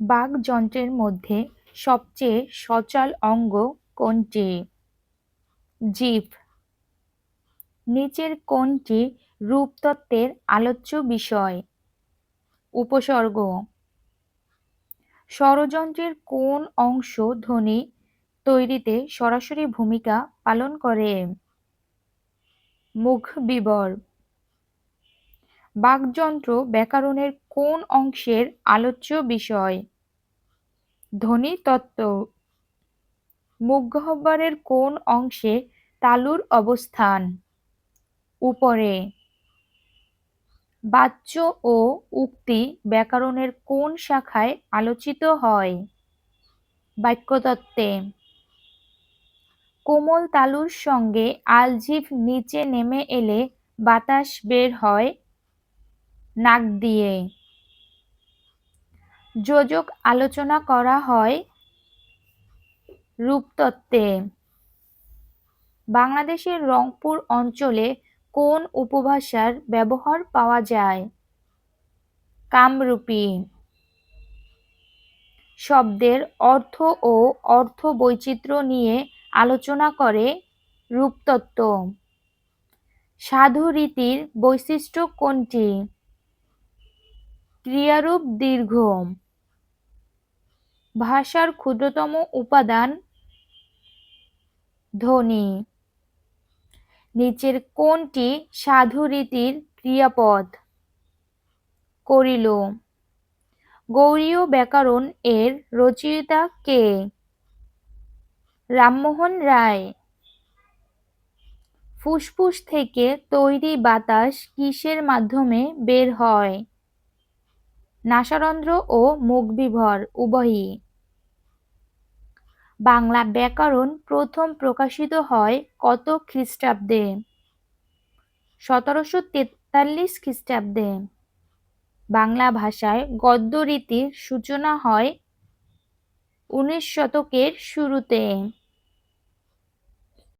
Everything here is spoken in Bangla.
বাকযন্ত্রের মধ্যে সবচেয়ে সচল অঙ্গ কোনটি? জিভ। নিচের কোনটি রূপতত্ত্বের আলোচ্য বিষয়? উপসর্গ। স্বরযন্ত্রের কোন অংশ ধ্বনি তৈরিতে সরাসরি ভূমিকা পালন করে? মুখ বিবর। বাকযন্ত্র ব্যাকরণের কোন অংশের আলোচ্য বিষয়? ধ্বনি তত্ত্ব। মুখগহ্বরের কোন অংশে তালুর অবস্থান? উপরে। বাচ্য ও উক্তি ব্যাকরণের কোন শাখায় আলোচিত হয়? বাক্যতত্ত্বে। কোমল তালুর সঙ্গে আলজিভ নিচে নেমে এলে বাতাস বের হয় নাক দিয়ে। যোজক আলোচনা করা হয় রূপতত্ত্বে। বাংলাদেশের রংপুর অঞ্চলে কোন উপভাষার ব্যবহার পাওয়া যায়? কামরূপী। শব্দের অর্থ ও অর্থ বৈচিত্র্য নিয়ে আলোচনা করে রূপতত্ত্ব। সাধু রীতির বৈশিষ্ট্য কোনটি? ক্রিয়ারূপ দীর্ঘ ভাষার ক্ষুদ্রতম উপাদান ধ্বনি। নিচের কোনটি সাধু রীতির ক্রিয়াপদ করিল। গৌরীয় ব্যাকরণ এর রচয়িতা কে? রামমোহন রায়। ফুসফুস থেকে তৈরি বাতাস কিসের মাধ্যমে বের হয়? নাসারন্ধ্র ও মুখবিভর উভয়ই। বাংলা ব্যাকরণ প্রথম প্রকাশিত হয় কত খ্রিস্টাব্দে? সতেরোশো তেতাল্লিশ খ্রিস্টাব্দে। বাংলা ভাষায় গদ্য রীতির সূচনা হয় উনিশ শতকের শুরুতে।